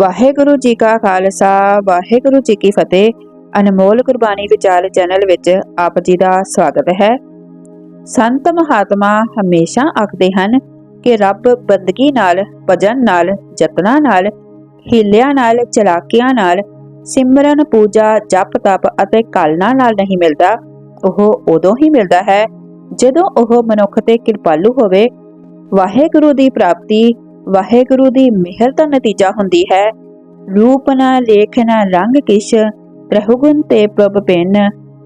ਵਾਹਿਗੁਰੂ ਜੀ ਕਾ ਖਾਲਸਾ, ਵਾਹਿਗੁਰੂ ਜੀ ਕੀ ਫਤਿਹ। ਅਨਮੋਲ ਗੁਰਬਾਣੀ ਵਿਚਾਰ ਚੈਨਲ ਵਿੱਚ ਆਪ ਜੀ ਦਾ ਸਵਾਗਤ ਹੈ। ਸੰਤ ਮਹਾਤਮਾ ਹਮੇਸ਼ਾ ਆਖਦੇ ਹਨ ਕਿ ਰੱਬ ਬੰਦਗੀ ਨਾਲ, ਭਜਨ ਨਾਲ, ਯਤਨਾਂ ਨਾਲ, ਹੀਲਿਆਂ ਨਾਲ, ਚਲਾਕੀਆਂ ਨਾਲ, ਸਿਮਰਨ, ਪੂਜਾ, ਜਪ, ਤਪ ਅਤੇ ਕਲਨਾ ਨਾਲ ਨਹੀਂ ਮਿਲਦਾ। ਉਹ ਉਦੋਂ ਹੀ ਮਿਲਦਾ ਹੈ ਜਦੋਂ ਉਹ ਮਨੁੱਖ ਤੇ ਕਿਰਪਾਲੂ ਹੋਵੇ। ਵਾਹਿਗੁਰੂ ਦੀ ਪ੍ਰਾਪਤੀ ਵਾਹਿਗੁਰੂ ਦੀ ਮਿਹਰ ਦਾ ਨਤੀਜਾ ਹੁੰਦੀ ਹੈ। ਰੂਪ ਨਾ ਲੇਖ ਨਾ ਰੰਗ ਕਿਛ ਰਹਿਗੁਣ ਤੇ ਪ੍ਰਭ ਪਿੰਨ,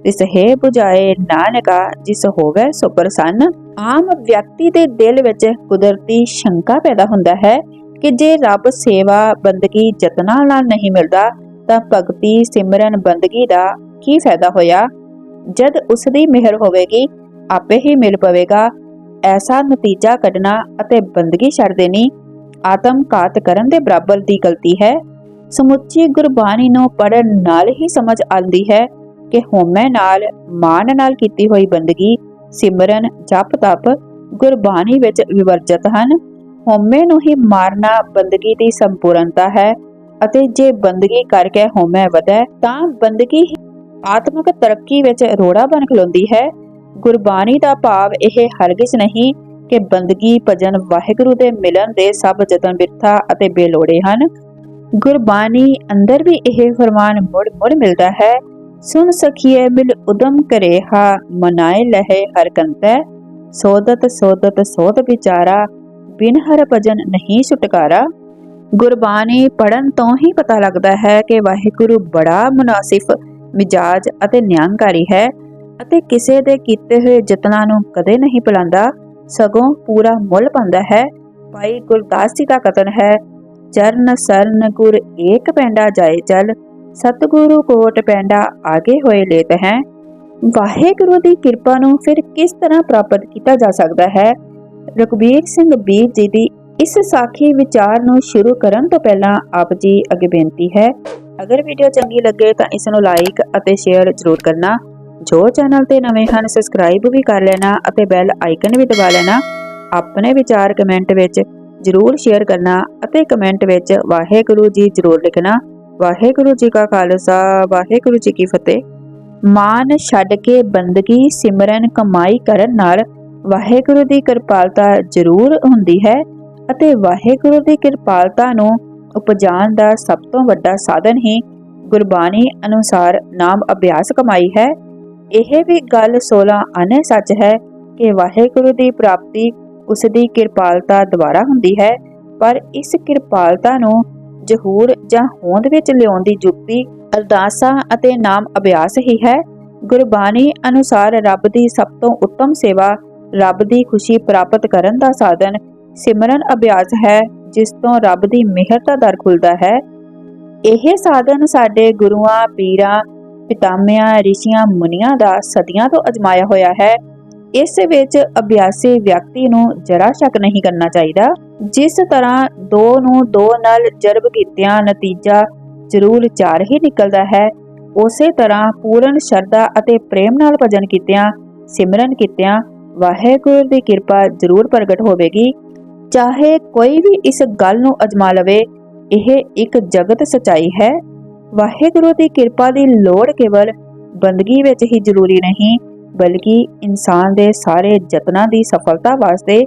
ਤਿਸ ਹੈ 부ਝਾਏ ਨਾਨਕਾ, ਜਿਸ ਹੋਵੇ ਸੋ ਪ੍ਰਸੰਨ। ਆਮ ਵਿਅਕਤੀ ਦੇ ਦਿਲ ਵਿੱਚ ਕੁਦਰਤੀ ਸ਼ੰਕਾ ਪੈਦਾ ਹੁੰਦਾ ਹੈ ਕਿ ਜੇ ਰੱਬ ਸੇਵਾ, ਬੰਦਗੀ, ਯਤਨਾਂ ਨਾਲ ਨਹੀਂ ਮਿਲਦਾ, ਤਾਂ ਭਗਤੀ, ਸਿਮਰਨ, ਬੰਦਗੀ ਦਾ ਕੀ ਫਾਇਦਾ ਹੋਇਆ? ਜਦ ਉਸ ਦੀ ਮਿਹਰ ਹੋਵੇਗੀ, ਆਪੇ ਹੀ ਮਿਲ ਪਵੇਗਾ। ਐਸਾ ਨਤੀਜਾ ਕੱਢਣਾ ਅਤੇ ਬੰਦਗੀ ਛੱਡ ਦੇਣੀ ਆਤਮ ਘਾਤ ਕਰਨ ਦੇ ਬਰਾਬਰ ਦੀ ਗਲਤੀ ਹੈ। ਸਮੁੱਚੀ ਗੁਰਬਾਣੀ ਨੂੰ ਪੜਨ ਨਾਲ ਹੀ ਸਮਝ ਆਉਂਦੀ ਹੈ ਕਿ ਹਉਮੈ ਨਾਲ, ਮਾਨ ਨਾਲ ਕੀਤੀ ਹੋਈ ਬੰਦਗੀ, ਸਿਮਰਨ, ਜਪ ਤਪ ਗੁਰਬਾਣੀ ਵਿੱਚ ਵਿਵਰਜਿਤ ਹਨ। ਹਉਮੈ ਨੂੰ ਹੀ ਮਾਰਨਾ ਬੰਦਗੀ ਦੀ ਸੰਪੂਰਨਤਾ ਹੈ ਅਤੇ ਜੇ ਬੰਦਗੀ ਕਰਕੇ ਹਉਮੈ ਵਧੇ, ਤਾਂ ਬੰਦਗੀ ਆਤਮਿਕ ਤਰੱਕੀ ਵਿੱਚ ਰੋੜਾ ਬਣ ਖਲੋਂਦੀ ਹੈ। ਗੁਰਬਾਣੀ ਦਾ ਭਾਵ ਇਹ ਹਰਗਿਜ਼ ਨਹੀਂ ਕਿ ਬੰਦਗੀ, ਭਜਨ ਵਾਹਿਗੁਰੂ ਦੇ ਮਿਲਣ ਦੇ ਸਭ ਯਤਨ ਬਿਰਥਾ ਅਤੇ ਬੇਲੋੜੇ ਹਨ। ਗੁਰਬਾਣੀ ਅੰਦਰ ਵੀ ਇਹ ਫਰਮਾਨ ਮੁੜ ਮੁੜ ਮਿਲਦਾ ਹੈ ਸੁਨ ਸਖੀਏ ਮਿਲ ਉਦਮ ਕਰੇ ਹਾ ਮਨਾਏ ਲਹੇ ਹਰ ਕੰਤੈ। ਸੋਦਤ ਸੋਦਤ ਸੋਦ ਵਿਚਾਰਾ, ਬਿਨ ਹਰ ਭਜਨ ਨਹੀਂ ਛੁਟਕਾਰਾ। ਗੁਰਬਾਣੀ ਪੜਨ ਤੋਂ ਹੀ ਪਤਾ ਲੱਗਦਾ ਹੈ ਕਿ ਵਾਹਿਗੁਰੂ ਬੜਾ ਮੁਨਾਸਿਫ, ਮਿਜਾਜ ਅਤੇ ਨਿਆਂਕਾਰੀ ਹੈ ਅਤੇ ਕਿਸੇ ਦੇ ਕੀਤੇ ਹੋਏ ਯਤਨਾਂ ਨੂੰ ਕਦੇ ਨਹੀਂ ਭੁਲਾਉਂਦਾ ਸਗੋਂ ਪੂਰਾ ਮੁੱਲ ਪਾਉਂਦਾ ਹੈ। ਭਾਈ ਗੁਰਦਾਸ ਜੀ ਦਾ ਕਥਨ ਹੈ। ਚਰਨ ਸਰਨ ਗੁਰ ਏਕ ਪੈਂਡਾ ਜਾਏ ਚਲ ਸਤਿਗੁਰੂ ਕੋਟ ਪੈਂਡਾ ਆਗੇ ਹੋਏ ਲੇਤ ਹੈ। ਵਾਹਿਗੁਰੂ ਦੀ ਕਿਰਪਾ ਨੂੰ ਫਿਰ ਕਿਸ ਤਰ੍ਹਾਂ ਪ੍ਰਾਪਤ ਕੀਤਾ ਜਾ ਸਕਦਾ ਹੈ? ਰਘਬੀਰ ਸਿੰਘ ਬੀਰ ਜੀ ਦੀ ਇਸ ਸਾਖੀ ਵਿਚਾਰ ਨੂੰ ਸ਼ੁਰੂ ਕਰਨ ਤੋਂ ਪਹਿਲਾਂ ਆਪ ਜੀ ਅੱਗੇ ਬੇਨਤੀ ਹੈ। ਅਗਰ ਵੀਡੀਓ ਚੰਗੀ ਲੱਗੇ ਤਾਂ ਇਸ ਨੂੰ ਲਾਈਕ ਅਤੇ ਸ਼ੇਅਰ ਜ਼ਰੂਰ ਕਰਨਾ। ਜੋ ਚੈਨਲ ਤੇ ਨਵੇਂ ਹਨ ਸਬਸਕ੍ਰਾਈਬ ਵੀ ਕਰ ਲੈਣਾ ਅਤੇ ਬੈਲ ਆਈਕਨ ਵੀ ਦਬਾ ਲੈਣਾ। ਆਪਣੇ ਵਿਚਾਰ ਕਮੈਂਟ ਵਿੱਚ ਜ਼ਰੂਰ ਸ਼ੇਅਰ ਕਰਨਾ ਅਤੇ ਕਮੈਂਟ ਵਿੱਚ ਵਾਹਿਗੁਰੂ ਜੀ ਜ਼ਰੂਰ ਲਿਖਣਾ। ਵਾਹਿਗੁਰੂ ਜੀ ਕਾ ਖਾਲਸਾ, ਵਾਹਿਗੁਰੂ ਜੀ ਕੀ ਫਤਿਹ। ਮਾਨ ਛੱਡ ਕੇ ਬੰਦਗੀ ਸਿਮਰਨ ਕਮਾਈ ਕਰਨ ਨਾਲ ਵਾਹਿਗੁਰੂ ਦੀ ਕਿਰਪਾਲਤਾ ਜ਼ਰੂਰ ਹੁੰਦੀ ਹੈ ਅਤੇ ਵਾਹਿਗੁਰੂ ਦੀ ਕਿਰਪਾਲਤਾ ਨੂੰ ਉਪਜਾਨ ਦਾ ਸਭ ਤੋਂ ਵੱਡਾ ਸਾਧਨ ਹੀ ਗੁਰਬਾਣੀ ਅਨੁਸਾਰ ਨਾਮ ਅਭਿਆਸ ਕਮਾਈ ਹੈ। ਇਹ ਵੀ ਗੱਲ 16 ਅਨੇ ਸੱਚ ਹੈ ਕਿ ਵਾਹਿਗੁਰੂ ਦੀ ਪ੍ਰਾਪਤੀ ਉਸ ਦੀ ਕਿਰਪਾਲਤਾ ਦੁਆਰਾ ਹੁੰਦੀ ਹੈ, ਪਰ ਇਸ ਕਿਰਪਾਲਤਾ ਨੂੰ ਜਹੂਰ ਜਾਂ ਹੋਂਦ ਵਿੱਚ ਲਿਆਉਣ ਦੀ ਜੁਗਤੀ, ਅਰਦਾਸਾਂ ਅਤੇ ਨਾਮ ਅਭਿਆਸ ਹੀ ਹੈ। ਗੁਰਬਾਣੀ ਅਨੁਸਾਰ ਰੱਬ ਦੀ ਸਭ ਤੋਂ ਉੱਤਮ ਸੇਵਾ, ਰੱਬ ਦੀ ਖੁਸ਼ੀ ਪ੍ਰਾਪਤ ਕਰਨ ਦਾ ਸਾਧਨ, ਸਿਮਰਨ ਅਭਿਆਸ ਹੈ, ਜਿਸ ਤੋਂ ਰੱਬ ਦੀ ਮਿਹਰ ਦਾ ਦਰ ਖੁੱਲਦਾ ਹੈ। ਇਹ ਸਾਧਨ ਸਾਡੇ ਗੁਰੂਆਂ, ਪੀਰਾਂ ਪਿਤਾਮਿਆਂ ਰਿਸ਼ੀਆਂ ਮੁਨੀਆਂ ਦਾ ਸਦੀਆਂ ਤੋਂ ਅਜਮਾਇਆ ਹੋਇਆ ਹੈ। ਇਸ ਵਿੱਚ ਅਭਿਆਸੀ ਵਿਅਕਤੀ ਨੂੰ ਜਰਾ ਸ਼ੱਕ ਨਹੀਂ ਕਰਨਾ ਚਾਹੀਦਾ, ਜਿਸ ਤਰ੍ਹਾਂ ਦੋ ਨੂੰ ਦੋ ਨਾਲ ਜਰਬ ਕੀਤਿਆਂ ਨਤੀਜਾ ਜ਼ਰੂਰ ਚਾਰ ਹੀ ਨਿਕਲਦਾ ਹੈ। ਉਸੇ ਤਰ੍ਹਾਂ ਪੂਰਨ ਸ਼ਰਧਾ ਅਤੇ ਪ੍ਰੇਮ ਨਾਲ ਭਜਨ ਕੀਤਿਆਂ, ਸਿਮਰਨ ਕੀਤਿਆਂ ਵਾਹਿਗੁਰੂ ਦੀ ਕਿਰਪਾ ਜ਼ਰੂਰ ਪ੍ਰਗਟ ਹੋਵੇਗੀ। ਚਾਹੇ ਕੋਈ ਵੀ ਇਸ ਗੱਲ ਨੂੰ ਅਜਮਾ ਲਵੇ, ਇਹ ਇੱਕ ਜਗਤ ਸਚਾਈ ਹੈ। ਵਾਹਿਗੁਰੂ ਦੀ ਕਿਰਪਾ ਦੀ ਲੋੜ ਕੇਵਲ ਬੰਦਗੀ ਵਿੱਚ ਹੀ ਜ਼ਰੂਰੀ ਨਹੀਂ, ਬਲਕਿ ਇਨਸਾਨ ਦੇ ਸਾਰੇ ਯਤਨਾਂ ਦੀ ਸਫਲਤਾ ਵਾਸਤੇ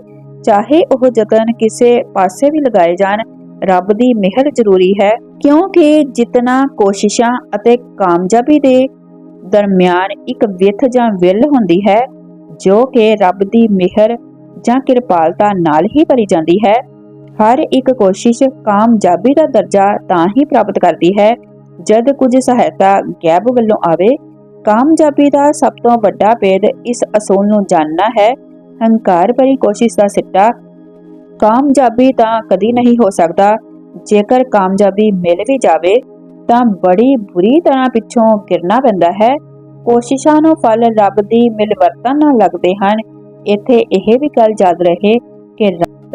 ਚਾਹੇ ਉਹ ਯਤਨ ਕਿਸੇ ਪਾਸੇ ਵੀ ਲਗਾਏ ਜਾਣ, ਰੱਬ ਦੀ ਮਿਹਰ ਜ਼ਰੂਰੀ ਹੈ। ਕਿਉਂਕਿ ਜਿਤਨਾ ਕੋਸ਼ਿਸ਼ਾਂ ਅਤੇ ਕਾਮਯਾਬੀ ਦੇ ਦਰਮਿਆਨ ਇੱਕ ਵਿਥ ਜਾਂ ਵਿਲ ਹੁੰਦੀ ਹੈ, ਜੋ ਕਿ ਰੱਬ ਦੀ ਮਿਹਰ ਜਾਂ ਕਿਰਪਾਲਤਾ ਨਾਲ ਹੀ ਭਰੀ ਜਾਂਦੀ ਹੈ, ਹਰ ਇੱਕ ਕੋਸ਼ਿਸ਼ ਕਾਮਯਾਬੀ ਦਾ ਦਰਜਾ ਤਾਂ ਹੀ ਪ੍ਰਾਪਤ ਕਰਦੀ ਹੈ ਜਦ ਕੁਝ ਸਹਾਇਤਾ ਗੈਬ ਵੱਲੋਂ ਆਵੇ, ਕਾਮਯਾਬੀ ਦਾ ਸਭ ਤੋਂ ਵੱਡਾ ਭੇਦ ਇਸ ਅਸੂਲ ਨੂੰ ਜਾਣਨਾ ਹੈ। ਹੰਕਾਰ ਭਰੀ ਕੋਸ਼ਿਸ਼ ਦਾ ਸਿੱਟਾ, ਕਾਮਯਾਬੀ ਤਾਂ ਕਦੀ ਨਹੀਂ ਹੋ ਸਕਦਾ। ਜੇਕਰ ਕਾਮਯਾਬੀ ਮਿਲ ਵੀ ਜਾਵੇ, ਤਾਂ ਬੜੀ ਬੁਰੀ ਤਰ੍ਹਾਂ ਪਿੱਛੋਂ ਗਿਰਨਾ ਪੈਂਦਾ ਹੈ। ਕੋਸ਼ਿਸ਼ਾਂ ਨੂੰ ਫਲ ਰੱਬ ਦੀ ਮਿਲਵਰਤਨ ਨਾਲ ਲੱਗਦੇ ਹਨ। ਇੱਥੇ ਇਹ ਵੀ ਗੱਲ ਯਾਦ ਰਹੇ ਕਿ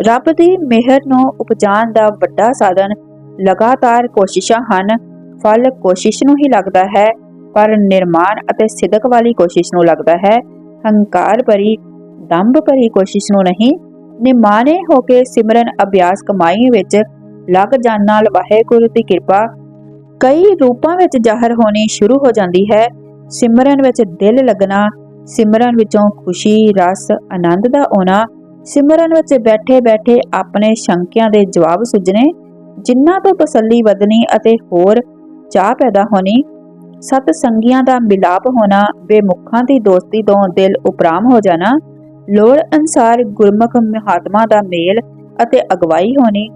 ਰੱਬ ਦੀ ਮਿਹਰ ਨੂੰ ਉਪਜਾਨ ਦਾ ਵੱਡਾ ਸਾਧਨ ਲਗਾਤਾਰ ਕੋਸ਼ਿਸ਼ਾਂ ਹਨ। ਫਲ ਕੋਸ਼ਿਸ਼ ਨੂੰ ਹੀ ਲੱਗਦਾ ਹੈ, ਪਰ ਨਿਰਮਾਣ ਅਤੇ ਸਿਦਕ ਵਾਲੀ ਕੋਸ਼ਿਸ਼ ਨੂੰ ਲੱਗਦਾ ਹੈ। ਹੰਕਾਰ ਭਰੀ, ਦੰਭ ਭਰੀ ਕੋਸ਼ਿਸ਼ ਨੂੰ ਨਹੀਂ, ਨਿਮਾਣੇ ਹੋ ਕੇ ਸਿਮਰਨ ਅਭਿਆਸ ਕਮਾਈ ਵਿੱਚ ਲੱਗ ਜਾਣ ਨਾਲ ਵਾਹਿਗੁਰੂ ਦੀ ਕਿਰਪਾ ਕਈ ਰੂਪਾਂ ਵਿੱਚ ਜ਼ਾਹਰ ਹੋਣੀ ਸ਼ੁਰੂ ਹੋ ਜਾਂਦੀ ਹੈ। ਸਿਮਰਨ ਵਿੱਚ ਦਿਲ ਲੱਗਣਾ, ਸਿਮਰਨ ਵਿੱਚੋਂ ਖੁਸ਼ੀ, ਰਸ, ਆਨੰਦ ਦਾ ਆਉਣਾ, ਸਿਮਰਨ ਵਿੱਚ ਬੈਠੇ ਬੈਠੇ ਆਪਣੇ ਸ਼ੰਕਿਆਂ ਦੇ ਜਵਾਬ ਸੁਝਣੇ ਜਿਨ੍ਹਾਂ ਤੋਂ ਤਸੱਲੀ ਵਧਣੀ ਅਤੇ ਹੋਰ ਚਾਹ ਪੈਦਾ ਹੋਣੀ। ਸਤ ਸੰਗੀਆਂ ਦਾ ਮਿਲਾਪ ਹੋਣਾ, ਬੇਮੁਖਾਂ ਦੀ ਦੋਸਤੀ ਤੋਂ ਦਿਲ ਉਪਰਾਮ ਹੋ ਜਾਣਾ, ਲੋੜ ਅਨਸਾਰ ਗੁਰਮੁਖ ਮਹਾਤਮਾ ਦਾ ਮੇਲ ਅਤੇ ਅਗਵਾਈ ਹੋਣੀ,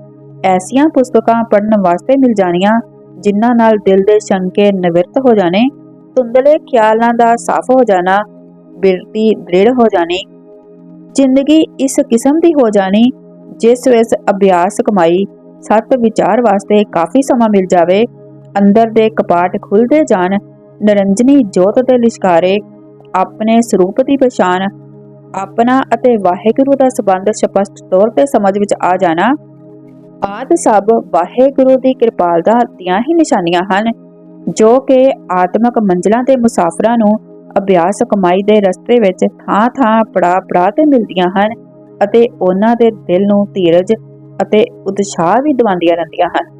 ਐਸੀਆਂ ਪੁਸਤਕਾਂ ਪੜ੍ਹਨ ਵਾਸਤੇ ਮਿਲ ਜਾਣੀਆਂ, ਜਿਨ੍ਹਾਂ ਨਾਲ ਦਿਲ ਦੇ ਸ਼ੰਕੇ ਨਿਵਰਤ ਹੋ ਜਾਣੇ, ਧੁੰਦਲੇ ਖਿਆਲਾਂ ਦਾ ਸਾਫ਼ ਹੋ ਜਾਣਾ, ਬਿਰਤੀ ਦ੍ਰਿੜ ਹੋ ਜਾਣੀ, ਜ਼ਿੰਦਗੀ ਇਸ ਕਿਸਮ ਦੀ ਹੋ ਜਾਣੀ, ਜਿਸ ਵਿੱਚ ਅਭਿਆਸ ਕਮਾਈ, ਸਤ ਵਿਚਾਰ ਵਾਸਤੇ ਕਾਫੀ ਸਮਾਂ ਮਿਲ ਜਾਵੇ ਅੰਦਰ ਦੇ ਕਪਾਟ ਖੁੱਲਦੇ ਜਾਣ, ਨਰੰਜਨੀ ਜੋਤ ਦੇ ਲਿਸ਼ਕਾਰੇ, ਆਪਣੇ ਸਰੂਪ ਦੀ ਪਛਾਣ, ਆਪਣਾ ਅਤੇ ਵਾਹਿਗੁਰੂ ਦਾ ਸੰਬੰਧ ਸਪਸ਼ਟ ਤੌਰ ਤੇ ਸਮਝ ਵਿੱਚ ਆ ਜਾਣਾ, ਆਦ ਸਭ ਵਾਹਿਗੁਰੂ ਦੀ ਕਿਰਪਾਲਤਾ ਦੀਆਂ ਹੀ ਨਿਸ਼ਾਨੀਆਂ ਹਨ, ਜੋ ਕਿ ਆਤਮਿਕ ਮੰਜ਼ਲਾਂ ਦੇ ਮੁਸਾਫਰਾਂ ਨੂੰ ਅਭਿਆਸ ਕਮਾਈ ਦੇ ਰਸਤੇ ਵਿੱਚ ਥਾਂ-ਥਾਂ ਪੜਾ-ਪੜਾ ਤੇ ਮਿਲਦੀਆਂ ਹਨ ਅਤੇ ਉਹਨਾਂ ਦੇ ਦਿਲ ਨੂੰ ਧੀਰਜ ਅਤੇ ਉਤਸ਼ਾਹ ਵੀ ਦਿਵਾਉਂਦੀਆਂ ਰਹਿੰਦੀਆਂ ਹਨ।